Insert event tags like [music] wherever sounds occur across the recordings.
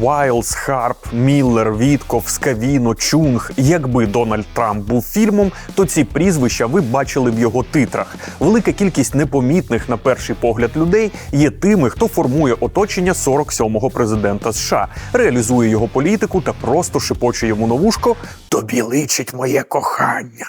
Вайлз, Харп, Міллер, Вітков, Скавіно, Чунг. Якби Дональд Трамп був фільмом, то ці прізвища ви бачили в його титрах. Велика кількість непомітних на перший погляд людей є тими, хто формує оточення 47-го президента США, реалізує його політику та просто шепоче йому на вушко Тобі личить моє кохання.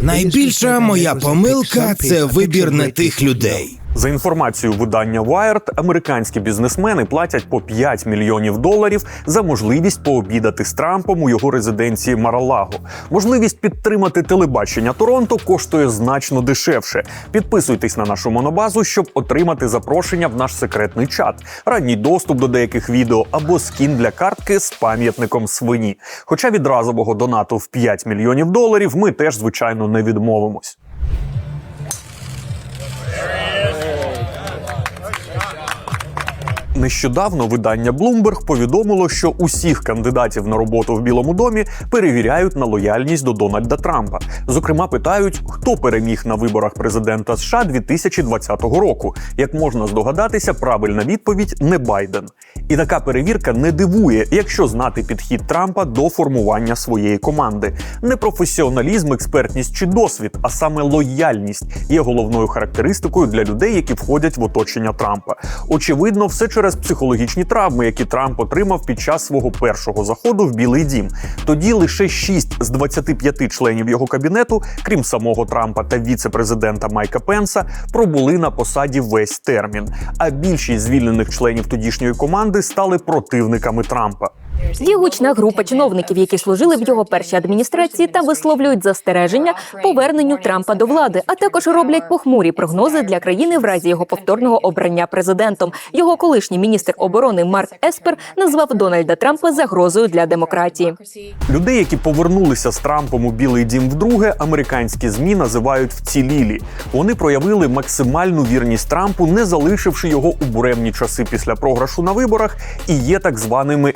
Найбільша моя помилка це вибір не тих людей. За інформацією видання Wired, американські бізнесмени платять по 5 мільйонів доларів за можливість пообідати з Трампом у його резиденції Маралаго. Можливість підтримати телебачення Торонто коштує значно дешевше. Підписуйтесь на нашу монобазу, щоб отримати запрошення в наш секретний чат, ранній доступ до деяких відео або скін для картки з пам'ятником свині. Хоча від разового донату в 5 мільйонів доларів ми теж звичайно не відмовимось. Нещодавно видання Bloomberg повідомило, що усіх кандидатів на роботу в Білому домі перевіряють на лояльність до Дональда Трампа. Зокрема, питають, хто переміг на виборах президента США 2020 року. Як можна здогадатися, правильна відповідь не Байден. І така перевірка не дивує, якщо знати підхід Трампа до формування своєї команди. Не професіоналізм, експертність чи досвід, а саме лояльність є головною характеристикою для людей, які входять в оточення Трампа. Очевидно, все через психологічні травми, які Трамп отримав під час свого першого заходу в Білий Дім. Тоді лише 6 з 25 членів його кабінету, крім самого Трампа та віце-президента Майка Пенса, пробули на посаді весь термін. А більшість звільнених членів тодішньої команди стали противниками Трампа. Є гучна група чиновників, які служили в його першій адміністрації та висловлюють застереження поверненню Трампа до влади, а також роблять похмурі прогнози для країни в разі його повторного обрання президентом. Його колишній міністр оборони Марк Еспер назвав Дональда Трампа загрозою для демократії. Людей, які повернулися з Трампом у Білий Дім вдруге, американські змі називають вцілілі. Вони проявили максимальну вірність Трампу, не залишивши його у буремні часи після програшу на виборах, і є так званими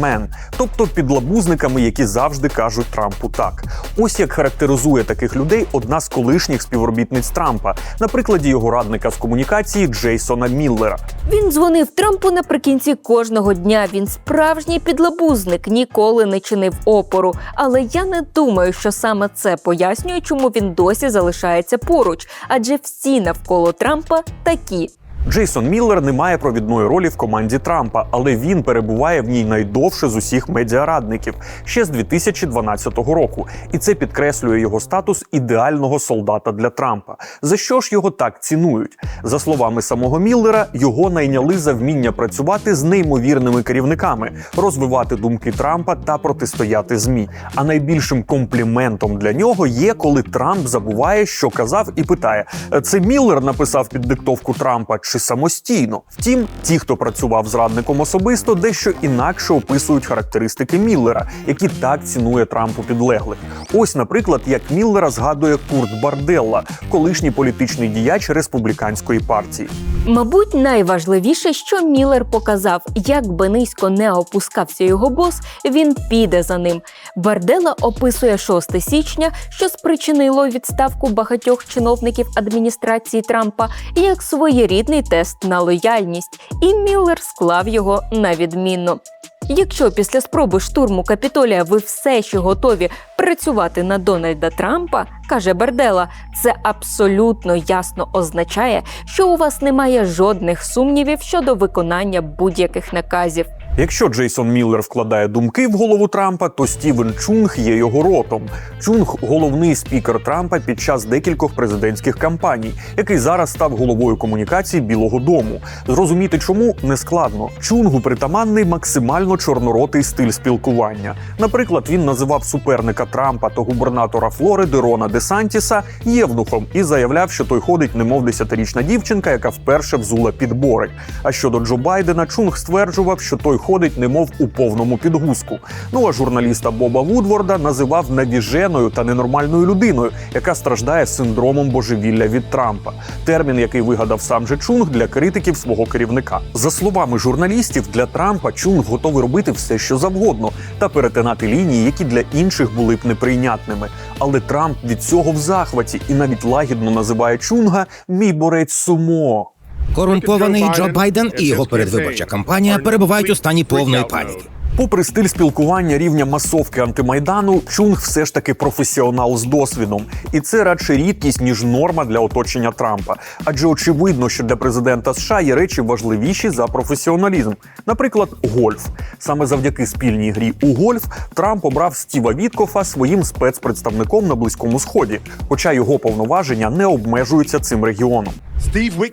«yes-men», тобто підлабузниками, які завжди кажуть Трампу так. Ось як характеризує таких людей одна з колишніх співробітниць Трампа, на прикладі його радника з комунікації Джейсона Міллера. Він дзвонив Трампу наприкінці кожного дня. Він справжній підлабузник, ніколи не чинив опору. Але я не думаю, що саме це пояснює, чому він досі залишається поруч, адже всі навколо Трампа такі. Джейсон Міллер не має провідної ролі в команді Трампа, але він перебуває в ній найдовше з усіх медіарадників ще з 2012 року, і це підкреслює його статус ідеального солдата для Трампа. За що ж його так цінують? За словами самого Міллера, його найняли за вміння працювати з неймовірними керівниками, розвивати думки Трампа та протистояти змі. А найбільшим компліментом для нього є, коли Трамп забуває, що казав, і питає: це Міллер написав під диктовку Трампа чи самостійно. Втім, ті, хто працював з радником особисто, дещо інакше описують характеристики Міллера, які так цінує Трампу підлеглих. Ось, наприклад, як Міллера згадує Курт Барделла, колишній політичний діяч республіканської партії. Мабуть, найважливіше, що Міллер показав, як би низько не опускався його бос, він піде за ним. Бардела описує 6 січня, що спричинило відставку багатьох чиновників адміністрації Трампа, як своєрідний тест на лояльність, і Міллер склав його на відмінно. Якщо після спроби штурму Капітолія ви все ще готові працювати на Дональда Трампа, каже Бардела, це абсолютно ясно означає, що у вас немає жодних сумнівів щодо виконання будь-яких наказів. Якщо Джейсон Міллер вкладає думки в голову Трампа, то Стівен Чунг є його ротом. Чунг головний спікер Трампа під час декількох президентських кампаній, який зараз став головою комунікації Білого Дому. Зрозуміти, чому не складно. Чунгу притаманний максимально чорноротий стиль спілкування. Наприклад, він називав суперника Трампа та губернатора Флориди Рона Де Сантіса євнухом і заявляв, що той ходить, немов десятирічна дівчинка, яка вперше взула підбори. А щодо Джо Байдена, Чунг стверджував, що той ходить, немов у повному підгузку. Ну а журналіста Боба Вудворда називав навіженою та ненормальною людиною, яка страждає синдромом божевілля від Трампа. Термін, який вигадав сам же Чунг для критиків свого керівника. За словами журналістів, для Трампа Чунг готовий робити все, що завгодно, та перетинати лінії, які для інших були б неприйнятними. Але Трамп від цього в захваті і навіть лагідно називає Чунга мій борець сумо. Корумпований Джо Байден і його передвиборча кампанія перебувають у стані повної паніки. Попри стиль спілкування рівня масовки антимайдану, Чунг все ж таки професіонал з досвідом, і це радше рідкість ніж норма для оточення Трампа. Адже очевидно, що для президента США є речі важливіші за професіоналізм, наприклад, гольф. Саме завдяки спільній грі у гольф Трамп обрав Стіва Віткофа своїм спецпредставником на близькому сході, хоча його повноваження не обмежуються цим регіоном.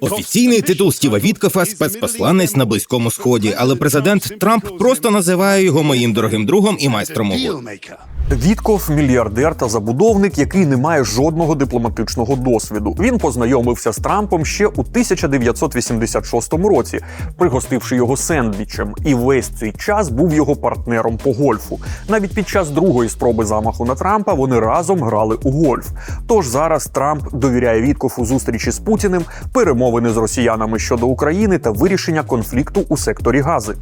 Офіційний титул Стіва Віткофа спецпосланець на близькому сході, але президент Трамп просто називає його моїм дорогим другом і майстром угод. Вітков мільярдер та забудовник, який не має жодного дипломатичного досвіду. Він познайомився з Трампом ще у 1986 році, пригостивши його сендвічем, і весь цей час був його партнером по гольфу. Навіть під час другої спроби замаху на Трампа вони разом грали у гольф. Тож зараз Трамп довіряє Віткофу зустрічі з Путіним, перемовини з росіянами щодо України та вирішення конфлікту у секторі Гази.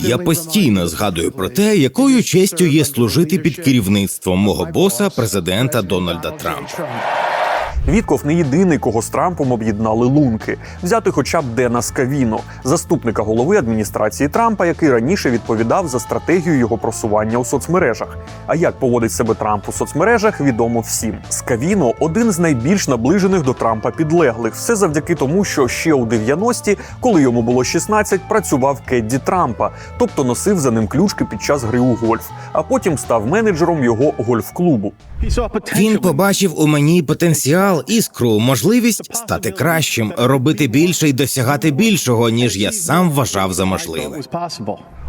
Я постійно згадую про те, якою честю є служити під керівництвом мого боса, президента Дональда Трампа. Вітков не єдиний, кого з Трампом об'єднали лунки. Взяти хоча б Дена Скавіно, заступника голови адміністрації Трампа, який раніше відповідав за стратегію його просування у соцмережах. А як поводить себе Трамп у соцмережах, відомо всім. Скавіно один з найбільш наближених до Трампа підлеглих. Все завдяки тому, що ще у 90-ті, коли йому було 16, працював Кедді Трампа, тобто носив за ним ключки під час гри у гольф, а потім став менеджером його гольф-клубу. Він побачив у мені потенціал, іскру, можливість стати кращим, робити більше і досягати більшого, ніж я сам вважав за можливе.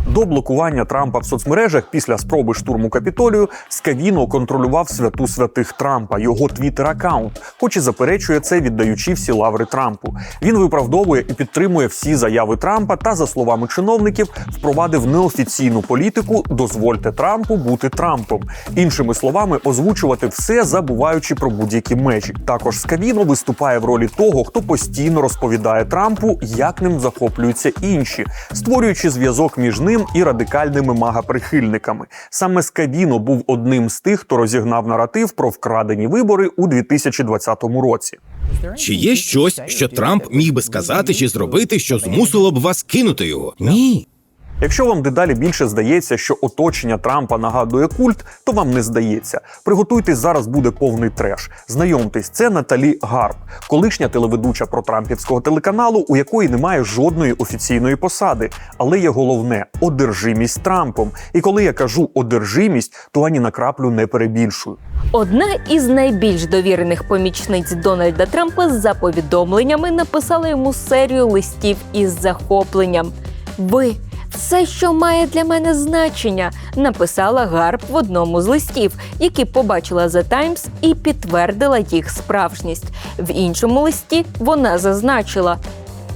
До блокування Трампа в соцмережах після спроби штурму Капітолію Скавіно контролював святу святих Трампа, його твіттер-аккаунт, хоч і заперечує це, віддаючи всі лаври Трампу. Він виправдовує і підтримує всі заяви Трампа та, за словами чиновників, впровадив неофіційну політику Дозвольте Трампу бути Трампом. Іншими словами, озвучувати все, забуваючи про будь-які межі. Також Скавіно виступає в ролі того, хто постійно розповідає Трампу, як ним захоплюються інші, створюючи зв'язок між ним і радикальними мага-прихильниками. Саме Скавіно був одним з тих, хто розігнав наратив про вкрадені вибори у 2020 році. Чи є щось, що Трамп міг би сказати чи зробити, що змусило б вас кинути його? Ні. Якщо вам дедалі більше здається, що оточення Трампа нагадує культ, то вам не здається. Приготуйтесь, зараз буде повний треш. Знайомтесь, це Наталі Гарп, колишня телеведуча протрампівського телеканалу, у якої немає жодної офіційної посади. Але є головне одержимість Трампом. І коли я кажу одержимість, то ані на краплю не перебільшую. Одна із найбільш довірених помічниць Дональда Трампа за повідомленнями написала йому серію листів із захопленням. Ви все, що має для мене значення, написала Гарп в одному з листів, які побачила The Times і підтвердила їх справжність. В іншому листі вона зазначила: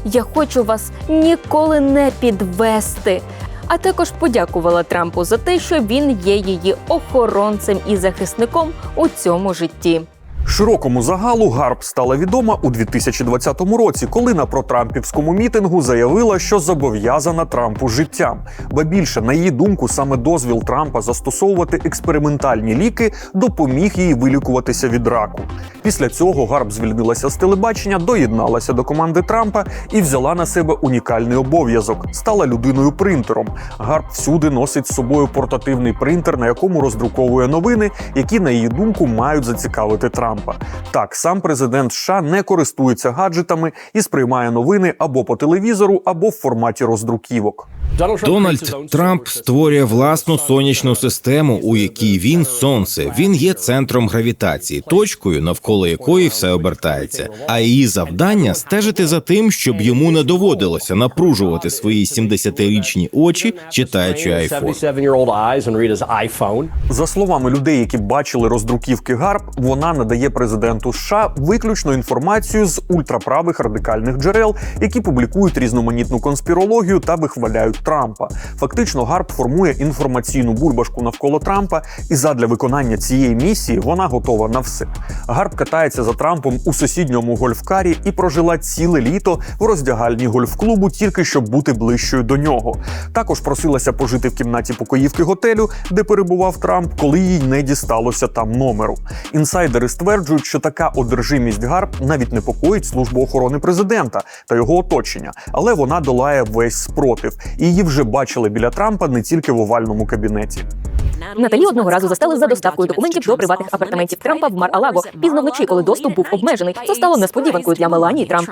Я хочу вас ніколи не підвести. А також подякувала Трампу за те, що він є її охоронцем і захисником у цьому житті. Широкому загалу Гарп стала відома у 2020 році, коли на протрампівському мітингу заявила, що зобов'язана Трампу життям. Ба більше, на її думку, саме дозвіл Трампа застосовувати експериментальні ліки допоміг їй вилікуватися від раку. Після цього Гарп звільнилася з телебачення, доєдналася до команди Трампа і взяла на себе унікальний обов'язок стала людиною принтером. Гарп всюди носить з собою портативний принтер, на якому роздруковує новини, які, на її думку, мають зацікавити Трампа. Так, сам президент США не користується гаджетами і сприймає новини або по телевізору, або в форматі роздруківок. Дональд Трамп створює власну сонячну систему, у якій він сонце. Він є центром гравітації, точкою, навколо якої все обертається. А її завдання стежити за тим, щоб йому не доводилося напружувати свої 70-річні очі, читаючи айфон. 77-year-old eyes and read his iPhone. За словами людей, які бачили роздруківки Гарп, вона надає президенту США виключно інформацію з ультраправих радикальних джерел, які публікують різноманітну конспірологію та вихваляють Трампа. Фактично, Гарп формує інформаційну бульбашку навколо Трампа, і задля виконання цієї місії вона готова на все. Гарп катається за Трампом у сусідньому гольфкарі і прожила ціле літо в роздягальні гольф-клубу, тільки щоб бути ближчою до нього. Також просилася пожити в кімнаті покоївки готелю, де перебував Трамп, коли їй не дісталося там номеру. Інсайдери стверджують, стверджують, що така одержимість Гарп навіть непокоїть службу охорони президента та його оточення, але вона долає весь спротив. І її вже бачили біля Трампа не тільки в овальному кабінеті. Наталі одного разу застали за доставкою документів до приватних апартаментів Трампа в Мар-Алаго. Пізно вночі, коли доступ був обмежений, це стало несподіванкою для Меланії Трамп.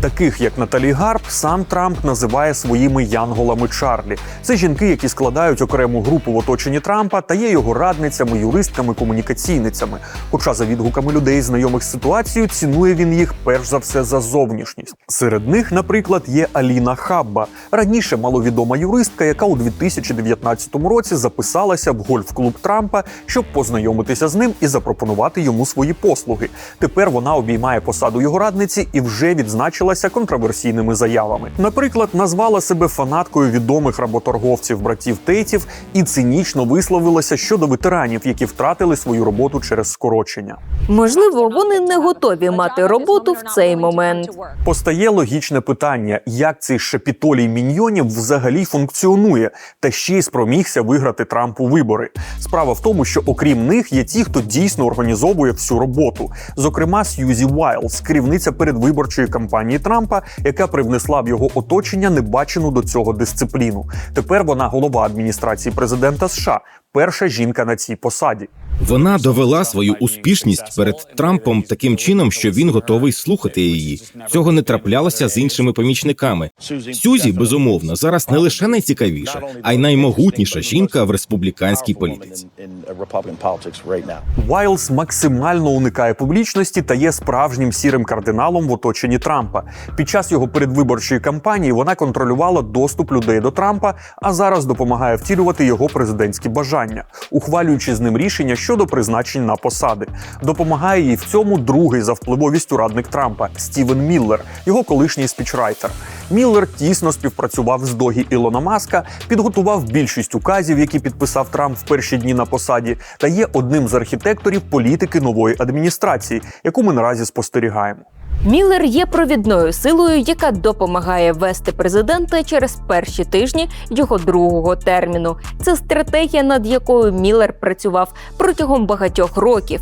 Таких як Наталі Гарп, сам Трамп називає своїми янголами Чарлі. Це жінки, які складають окрему групу в оточенні Трампа та є його радницями, юристками, комунікаційницями. Хоча за відгуками людей, знайомих з ситуацією, цінує він їх перш за все за зовнішність. Серед них, наприклад, є Аліна Хабба, раніше маловідома юристка, яка у 2019 році записалася в гольф-клуб Трампа, щоб познайомитися з ним і запропонувати йому свої послуги. Тепер вона обіймає посаду його радниці і вже відзначилася контроверсійними заявами. Наприклад, назвала себе фанаткою відомих работорговців братів Тейтів і цинічно висловилася щодо ветеранів, які втратили свою роботу через скорочення. Можливо, вони не готові мати роботу в цей момент. Постає логічне питання, як цей шепітолій міньйонів взагалі функціонує, та ще й спромігся виграти Трампу вибори. Справа в тому, що окрім них є ті, хто дійсно організовує всю роботу. Зокрема, Сьюзі Уайлз, керівниця передвиборчої кампанії Трампа, яка привнесла в його оточення небачену до цього дисципліну. Тепер вона голова адміністрації президента США, перша жінка на цій посаді. Вона довела свою успішність перед Трампом таким чином, що він готовий слухати її. Цього не траплялося з іншими помічниками. Сюзі, безумовно, зараз не лише найцікавіша, а й наймогутніша жінка в республіканській політиці. Вайлз максимально уникає публічності та є справжнім сірим кардиналом в оточенні Трампа. Під час його передвиборчої кампанії вона контролювала доступ людей до Трампа, а зараз допомагає втілювати його президентські бажання, ухвалюючи з ним рішення щодо призначень на посади. Допомагає їй в цьому другий за впливовістю радник Трампа Стівен Міллер, його колишній спічрайтер. Міллер тісно співпрацював з догі Ілона Маска, підготував більшість указів, які підписав Трамп в перші дні на посаді, та є одним з архітекторів політики нової адміністрації, яку ми наразі спостерігаємо. Міллер є провідною силою, яка допомагає вести президента через перші тижні його другого терміну. Це стратегія, над якою Міллер працював протягом багатьох років.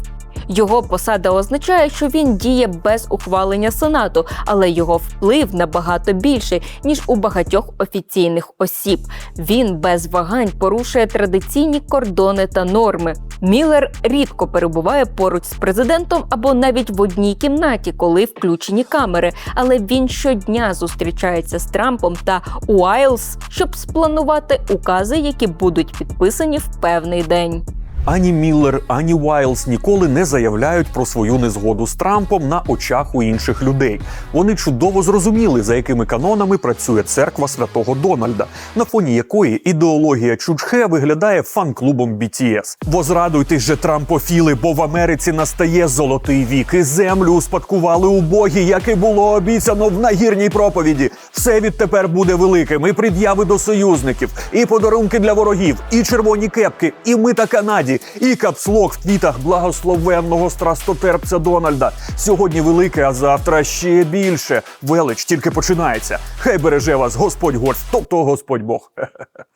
Його посада означає, що він діє без ухвалення сенату, але його вплив набагато більший ніж у багатьох офіційних осіб. Він без вагань порушує традиційні кордони та норми. Міллер рідко перебуває поруч з президентом або навіть в одній кімнаті, коли включені камери. Але він щодня зустрічається з Трампом та Уайлз, щоб спланувати укази, які будуть підписані в певний день. Ані Міллер, ані Уайлз ніколи не заявляють про свою незгоду з Трампом на очах у інших людей. Вони чудово зрозуміли, за якими канонами працює церква святого Дональда, на фоні якої ідеологія Чучхе виглядає фан-клубом BTS. Возрадуйтесь же, Трампофіли, бо в Америці настає золотий вік, і землю успадкували убогі, як і було обіцяно в нагірній проповіді. Все відтепер буде великим. І пред'яви до союзників, і подарунки для ворогів, і червоні кепки, і ми та І капслок в твітах благословенного страстотерпця Дональда. Сьогодні велике, а завтра ще більше. Велич тільки починається. Хай береже вас Господь горсть, тобто Господь Бог. [laughs]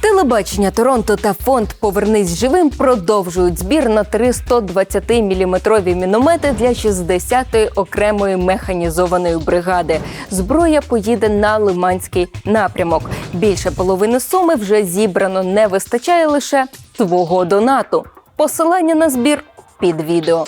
Телебачення Торонто та фонд Повернись живим продовжують збір на три 120-мм міномети для 60-ї окремої механізованої бригади. Зброя поїде на Лиманський напрямок. Більше половини суми вже зібрано. Не вистачає лише твого донату. Посилання на збір під відео.